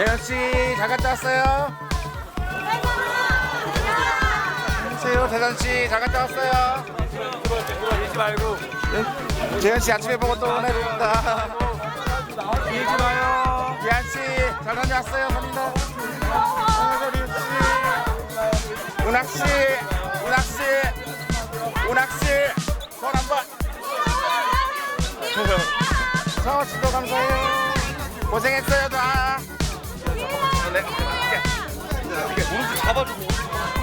대현 씨, 잘 갔다 왔어요? 세요, 대현 씨, 잘 갔다 왔어요? 밀지 말고 대현 씨 아침에 보고 또 보내드립니다. 밀지 마요. 이한 씨, 잘 다녀왔어요? 갑니다. 아이고, 리우 씨. 은학 씨, 은학 씨, 은학 씨, 손 한 번. 성호 씨도 감사해요. 고생했어요, 다. 잡아주고.